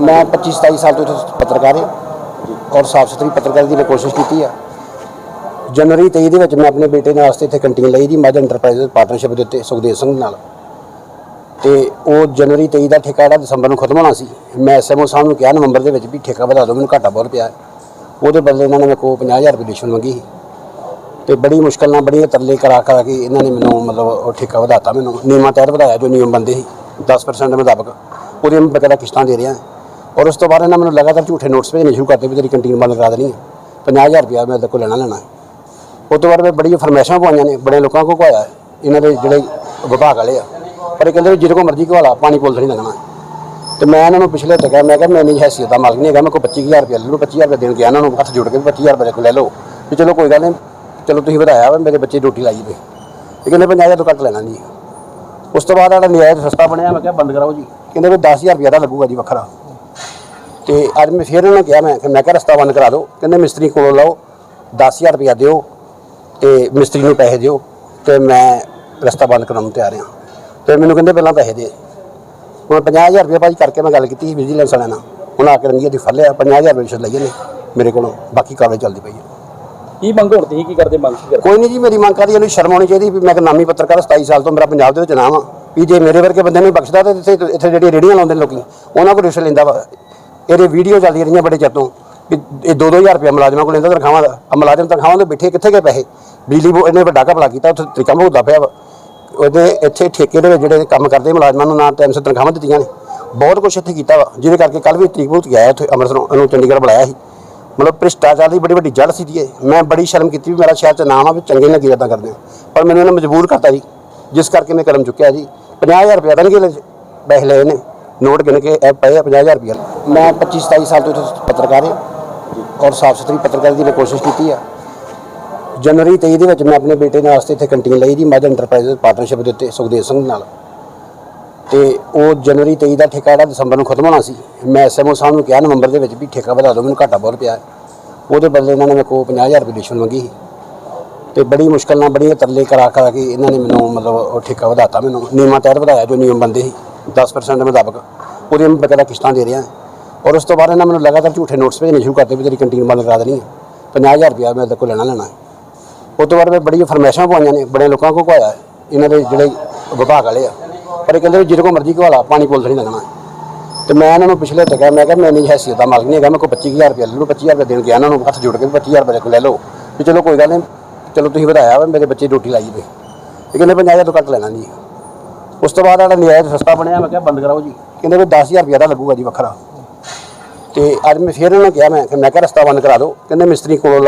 ਮੈਂ 25 27 ਸਾਲ ਤੋਂ ਇੱਥੇ ਪੱਤਰਕਾਰ ਹਾਂ। ਔਰ ਸਾਫ਼ ਸੁਥਰੀ ਪੱਤਰਕਾਰੀ ਦੀ ਮੈਂ ਕੋਸ਼ਿਸ਼ ਕੀਤੀ ਆ। ਜਨਵਰੀ 23 ਦੇ ਵਿੱਚ ਮੈਂ ਆਪਣੇ ਬੇਟੇ ਦੇ ਵਾਸਤੇ ਇੱਥੇ ਕੰਟੀਨ ਲਈ ਜੀ, ਮਾਝਾ ਇੰਟਰਪ੍ਰਾਈਜ਼ ਪਾਰਟਨਰਸ਼ਿਪ ਦੇ ਉੱਤੇ, ਸੁਖਦੇਵ ਸਿੰਘ ਨਾਲ। ਤੇ ਉਹ ਜਨਵਰੀ 23 ਦਾ ਠੇਕਾ ਜਿਹੜਾ ਦਸੰਬਰ ਨੂੰ ਖਤਮ ਹੋਣਾ ਸੀ, ਮੈਂ ਐਸਐਮਓ ਸਾਹਿਬ ਨੂੰ ਕਿਹਾ ਨਵੰਬਰ ਦੇ ਵਿੱਚ ਵੀ ਠੇਕਾ ਵਧਾ ਦਿਓ, ਮੈਨੂੰ ਘਾਟਾ ਬਹੁਤ ਪਿਆ। ਉਹਦੇ ਬਦਲੇ ਇਹਨਾਂ ਨੇ ਮੇਰੇ ਕੋਲ 50000 ਰੁਪਏ ਰਿਸ਼ਵਤ ਮੰਗੀ ਸੀ। ਤੇ ਬੜੀ ਮੁਸ਼ਕਲ ਨਾਲ ਬੜੀਆਂ ਤਰਲੇ ਕਰਾ ਕਰਾ ਕੇ ਇਹਨਾਂ ਨੇ ਮੈਨੂੰ ਮਤਲਬ ਉਹ ਠੇਕਾ ਵਧਾਤਾ ਮੈਨੂੰ। ਨਿਯਮਾਂ ਤਹਿਤ ਵਧਾਇਆ ਜੋ ਨਿਯਮ ਬੰਦੇ ਸੀ 10% ਦੇ ਮੁਤਾਬਕ। ਉਹਦੇ ਮੈਂ ਬਕਾਇਦਾ ਕਿਸ਼ਤਾਂ ਦੇ ਰਿਹਾ। ਔਰ ਉਸ ਤੋਂ ਬਾਅਦ ਇਹਨਾਂ ਮੈਨੂੰ ਲਗਾਤਾਰ ਝੂਠੇ ਨੋਟਸ ਭੇਜਣੇ ਸ਼ੁਰੂ ਕਰਤੇ ਵੀ ਤੇਰੀ ਕੰਟੀਨ ਬੰਦ ਕਰਾ ਦੇਣੀ ਹੈ 50000 ਰੁਪਇਆ ਮੈਂ ਇਹਦੇ ਕੋਲ ਲੈਣਾ ਲੈਣਾ ਹੈ। ਉਸ ਤੋਂ ਬਾਅਦ ਮੈਂ ਬੜੀਆਂ ਫਰਮੈਸ਼ਾਂ ਪਵਾਈਆਂ ਨੇ ਬੜੇ ਲੋਕਾਂ ਕੋਲ ਘਵਾਇਆ ਇਹਨਾਂ ਦੇ ਜਿਹੜੇ ਵਿਭਾਗ ਵਾਲੇ ਆ। ਪਰ ਇਹ ਕਹਿੰਦੇ ਵੀ ਜਿਹਦੇ ਕੋਲ ਮਰਜ਼ੀ ਘਵਾਲਾ ਪਾਣੀ ਪੁੱਲ ਨਹੀਂ ਲੱਗਣਾ ਤੇ ਮੈਂ ਇਹਨਾਂ ਨੂੰ ਪਿਛਲੇ ਹਫ਼ਤੇ ਮੈਂ ਕਿਹਾ ਮੈਂ ਇੰਨੀ ਹੈਸੀਅਤ ਦਾ ਮਾਲਕ ਨਹੀਂ ਹੈਗਾ ਮੈਂ ਕੋਈ 25000 ਰੁਪਏ ਲੈ ਲਓ 25000 ਰੁਪਏ ਦੇਣ ਗਿਆ ਇਹਨਾਂ ਨੂੰ, ਹੱਥ ਜੋੜ ਕੇ ਵੀ 25000 ਰੁਪਏ ਲੈ ਲਓ। ਵੀ ਚਲੋ ਕੋਈ ਗੱਲ ਨਹੀਂ, ਚਲੋ ਤੁਸੀਂ ਵਧਾਇਆ ਵਾ, ਮੇਰੇ ਬੱਚੇ ਦੀ ਰੋਟੀ ਲਾਈ ਵੇ। ਇਹ ਕਹਿੰਦੇ 50000 ਤੋਂ ਘੱਟ ਲੈਣਾ ਜੀ ਉਸ ਤੋਂ ਬਾਅਦ ਜਿਹੜਾ ਨਿਆਇ ਸਸਤਾ ਬਣਿਆ, ਮੈਂ ਕਿਹਾ ਬੰਦ ਕਰਾਓ ਜੀ। ਕਹਿੰਦੇ ਵੀ 10000 ਰੁਪਏ ਦਾ ਲੱਗੂਗਾ ਜੀ ਵੱਖਰਾ। ਤੇ ਅੱਜ ਮੈਂ ਫਿਰ ਉਹਨਾਂ ਨੂੰ ਕਿਹਾ ਮੈਂ ਕਿ ਮੈਂ ਕਿਹਾ ਰਸਤਾ ਬੰਦ ਕਰਾ ਦਿਓ। ਕਹਿੰਦੇ ਮਿਸਤਰੀ ਕੋਲੋਂ ਲਓ 10000 ਰੁਪਏ ਦਿਓ ਤੇ ਮਿਸਤਰੀ ਨੂੰ ਪੈਸੇ ਦਿਓ ਤੇ ਮੈਂ ਰਸਤਾ ਬੰਦ ਕਰਾਉਣ ਨੂੰ ਤਿਆਰ ਹਾਂ। ਤੇ ਮੈਨੂੰ ਕਹਿੰਦੇ ਪਹਿਲਾਂ ਪੈਸੇ ਦੇ। ਹੁਣ 50000 ਰੁਪਏ ਭਾਜੀ ਕਰਕੇ ਮੈਂ ਗੱਲ ਕੀਤੀ ਸੀ ਵਿਜੀਲੈਂਸ ਵਾਲਿਆਂ ਨਾਲ। ਹੁਣ ਆ ਕੇ ਰੰਗੀਆਂ ਦੀ ਫੜ ਲਿਆ 50000 ਰੁਪਏ ਰਿਸ਼ਵਤ ਲਈ ਨੇ ਮੇਰੇ ਕੋਲੋਂ ਬਾਕੀ ਕਾਰਵਾਈ ਚੱਲਦੀ ਪਈ ਹੈ। ਕੀ ਮੰਗ ਹੁਣ ਤੁਸੀਂ ਕੀ ਕਰਦੇ ਮੰਗ ਕੀ ਕਰਦੇ? ਕੋਈ ਨਹੀਂ ਜੀ ਮੇਰੀ ਮੰਗ ਕਰਦੀ ਇਹਨੂੰ ਸ਼ਰਮ ਆਉਣੀ ਚਾਹੀਦੀ ਵੀ ਮੈਂ ਇੱਕ ਨਾਮੀ ਪੱਤਰਕਾਰ 27 ਸਾਲ ਤੋਂ ਮੇਰਾ ਪੰਜਾਬ ਦੇ ਵਿੱਚ ਨਾਮ ਆ। ਵੀ ਜੇ ਮੇਰੇ ਵਰਗੇ ਬੰਦੇ ਨੂੰ ਬਖਸ਼ਦਾ ਤੇ ਇੱਥੇ ਇੱਥੇ ਜਿਹੜੀ ਰੇੜੀਆਂ ਲਾਉਂਦੇ ਨੇ ਲੋਕੀ ਉਹਨਾਂ ਕੋਲ ਰਿਸ਼ਵਤ ਲੈਂਦਾ ਵਾ। ਇਹਦੇ ਵੀਡੀਓ ਚੱਲਦੀਆਂ ਰਹੀਆਂ ਬੜੇ ਚਿਰ ਤੋਂ, ਵੀ ਇਹ 2-2000 ਰੁਪਏ ਮੁਲਾਜ਼ਮਾਂ ਕੋਲ ਲੈਂਦਾ ਤਨਖਾਹਾਂ ਦਾ, ਆਹ ਮੁਲਾਜ਼ਮ ਤਨਖਾਹਾਂ ਦੇ ਬੈਠੇ ਕਿੱਥੇ ਗਏ ਪੈਸੇ? ਬਿਜਲੀ ਬੋਰਡ ਇਹਨੇ ਵੱਡਾ ਘਪਲਾ ਕੀਤਾ, ਉੱਥੇ ਤਰੀਕਾ ਭੁਗਤਦਾ ਪਿਆ ਵਾ। ਉਹਦੇ ਇੱਥੇ ਠੇਕੇ ਦੇ ਵਿੱਚ ਜਿਹੜੇ ਕੰਮ ਕਰਦੇ ਮੁਲਾਜ਼ਮਾਂ ਨੂੰ ਨਾ ਟਾਈਮ ਸਿਰ ਤਨਖਾਹਾਂ ਦਿੱਤੀਆਂ ਨੇ। ਬਹੁਤ ਕੁਛ ਇੱਥੇ ਕੀਤਾ ਵਾ, ਜਿਹਦੇ ਕਰਕੇ ਕੱਲ ਵੀ ਤਰੀਕ ਬਹੁਤ ਗਿਆ ਉੱਥੇ ਅੰਮ੍ਰਿਤਸਰੋਂ ਉਹਨੂੰ ਚੰਡੀਗੜ੍ਹ ਬੁਲਾਇਆ ਸੀ। ਮਤਲਬ ਭ੍ਰਿਸ਼ਟਾਚਾਰ ਦੀ ਬੜੀ ਵੱਡੀ ਜੜ ਸੀ ਦੀ ਇਹ। ਮੈਂ ਬੜੀ ਸ਼ਰਮ ਕੀਤੀ ਵੀ ਮੇਰਾ ਸ਼ਹਿਰ ਚ ਨਾਮ ਆ, ਵੀ ਚੰਗੇ ਲੱਗੀ ਇਦਾਂ ਕਰਦੇ ਆ। ਪਰ ਮੈਨੂੰ ਇਹਨੇ ਮਜਬੂਰ ਕਰਤਾ ਜੀ, ਜਿਸ ਕਰਕੇ ਮੈਂ ਕਦਮ ਚੁੱਕਿਆ ਜੀ। 50000 ਰੁਪਏ ਤਾਂ ਨਹੀਂ ਪੈਸੇ ਲਏ ਨੇ। ਨੋਟ ਗਿਣ ਕੇ ਇਹ ਪਏ ਆ 50000 ਰੁਪਏ ਮੈਂ 25 27 ਸਾਲ ਤੋਂ ਇੱਥੇ ਪੱਤਰਕਾਰ ਹਾਂ ਔਰ ਸਾਫ਼ ਸੁਥਰੀ ਪੱਤਰਕਾਰੀ ਦੀ ਮੈਂ ਕੋਸ਼ਿਸ਼ ਕੀਤੀ ਆ। ਜਨਵਰੀ 23 ਦੇ ਵਿੱਚ ਮੈਂ ਆਪਣੇ ਬੇਟੇ ਦੇ ਵਾਸਤੇ ਇੱਥੇ ਕੰਟੀਨ ਲਈ ਜੀ, ਮਾਝਾ ਇੰਟਰਪ੍ਰਾਈਜ਼ ਪਾਰਟਨਰਸ਼ਿਪ ਦੇ ਉੱਤੇ ਸੁਖਦੇਵ ਸਿੰਘ ਨਾਲ। ਤੇ ਉਹ ਜਨਵਰੀ 23 ਦਾ ਠੇਕਾ ਜਿਹੜਾ ਦਸੰਬਰ ਨੂੰ ਖਤਮ ਹੋਣਾ ਸੀ। ਮੈਂ ਐਸਐਮਓ ਸਾਹਿਬ ਨੂੰ ਕਿਹਾ ਨਵੰਬਰ ਦੇ ਵਿੱਚ ਵੀ ਠੇਕਾ ਵਧਾ ਦਿਓ, ਮੈਨੂੰ ਘਾਟਾ ਬਹੁਤ ਪਿਆ। ਉਹਦੇ ਬਦਲੇ ਇਹਨਾਂ ਨੇ ਮੇਰੇ ਕੋਲ 50000 ਰੁਪਏ ਰਿਸ਼ਵਤ ਮੰਗੀ ਸੀ। ਤੇ ਬੜੀ ਮੁਸ਼ਕਲ ਨਾਲ ਬੜੀਆਂ ਤਰਲੇ ਕਰਾ ਕਰਾ ਕੇ ਇਹਨਾਂ ਨੇ ਮੈਨੂੰ ਮਤਲਬ ਉਹ ਠੇਕਾ ਵਧਾਤਾ ਮੈਨੂੰ। ਨਿਯਮਾਂ ਤਹਿਤ ਵਧਾਇਆ ਜੋ ਨਿਯਮ ਬੰਦੇ ਸੀ। 10% ਦੇ ਮੁਤਾਬਕ ਉਹਦੀਆਂ ਮੈਂ ਬਕਾਇਦਾ ਕਿਸ਼ਤਾਂ ਦੇ ਰਿਹਾ। ਔਰ ਉਸ ਤੋਂ ਬਾਅਦ ਇਹਨਾਂ ਮੈਨੂੰ ਲਗਾਤਾਰ ਝੂਠੇ ਨੋਟਸ ਭੇਜਣੇ ਸ਼ੁਰੂ ਕਰਦੇ ਵੀ ਤੇਰੀ ਕੰਟੀਨ ਬੰਦ ਕਰਾ ਦੇਣੀ ਹੈ 50000 ਰੁਪਇਆ ਮੈਂ ਇਹਦੇ ਕੋਲ ਲੈਣਾ ਲੈਣਾ ਹੈ। ਉਸ ਤੋਂ ਬਾਅਦ ਮੈਂ ਬੜੀਆਂ ਫਰਮੈਸ਼ਾਂ ਪਵਾਈਆਂ ਨੇ, ਬੜੇ ਲੋਕਾਂ ਕੋਲ ਘਵਾਇਆ ਇਹਨਾਂ ਦੇ ਜਿਹੜੇ ਵਿਭਾਗ ਵਾਲੇ ਆ। ਪਰ ਇਹ ਕਹਿੰਦੇ ਵੀ ਜਿਹਦੇ ਕੋਲ ਮਰਜ਼ੀ ਘਵਾਲਾ ਪਾਣੀ ਪੁੱਲ ਨਹੀਂ ਲੱਗਣਾ ਤੇ ਮੈਂ ਇਹਨਾਂ ਨੂੰ ਪਿਛਲੇ ਹਫ਼ਤੇ ਕਿਹਾ, ਮੈਂ ਕਿਹਾ ਮੈਂ ਇੰਨੀ ਹੈਸੀਅਤ ਦਾ ਮਾਲਕ ਨਹੀਂ ਹੈਗਾ, ਮੈਂ ਕੋਈ 25000 ਰੁਪਏ ਲੈ ਲਓ 25000 ਰੁਪਏ ਦੇਣ ਗਿਆ ਇਹਨਾਂ ਨੂੰ, ਹੱਥ ਜੋੜ ਕੇ ਵੀ 25000 ਰੁਪਏ ਕੋਲ ਲੈ ਲਓ। ਵੀ ਚਲੋ ਕੋਈ ਗੱਲ ਨਹੀਂ, ਚਲੋ ਤੁਸੀਂ ਵਧਾਇਆ ਵਾ, ਮੇਰੇ ਬੱਚੇ ਰੋਟੀ ਲਾਈ ਵੇ। ਇਹ ਕਹਿੰਦੇ 50000 ਤੋਂ ਘੱਟ ਲੈਣਾ ਜੀ ਉਸ ਤੋਂ ਬਾਅਦ ਜਿਹੜਾ ਨਿਆਇ ਸਸਤਾ ਬਣਿਆ, ਮੈਂ ਕਿਹਾ ਬੰਦ ਕਰਾਓ ਜੀ। ਕਹਿੰਦੇ ਵੀ 10000 ਰੁਪਏ ਦਾ ਲੱਗੂਗਾ ਜੀ ਵੱਖਰਾ। ਤੇ ਅੱਜ ਮੈਂ ਫਿਰ ਉਹਨਾਂ ਨੂੰ ਕਿਹਾ, ਮੈਂ ਕਿ ਮੈਂ ਕਿਹਾ ਰਸਤਾ ਬੰਦ ਕਰਾ ਦਿਓ। ਕਹਿੰਦੇ ਮਿਸਤਰੀ ਕੋਲੋਂ ਲਓ।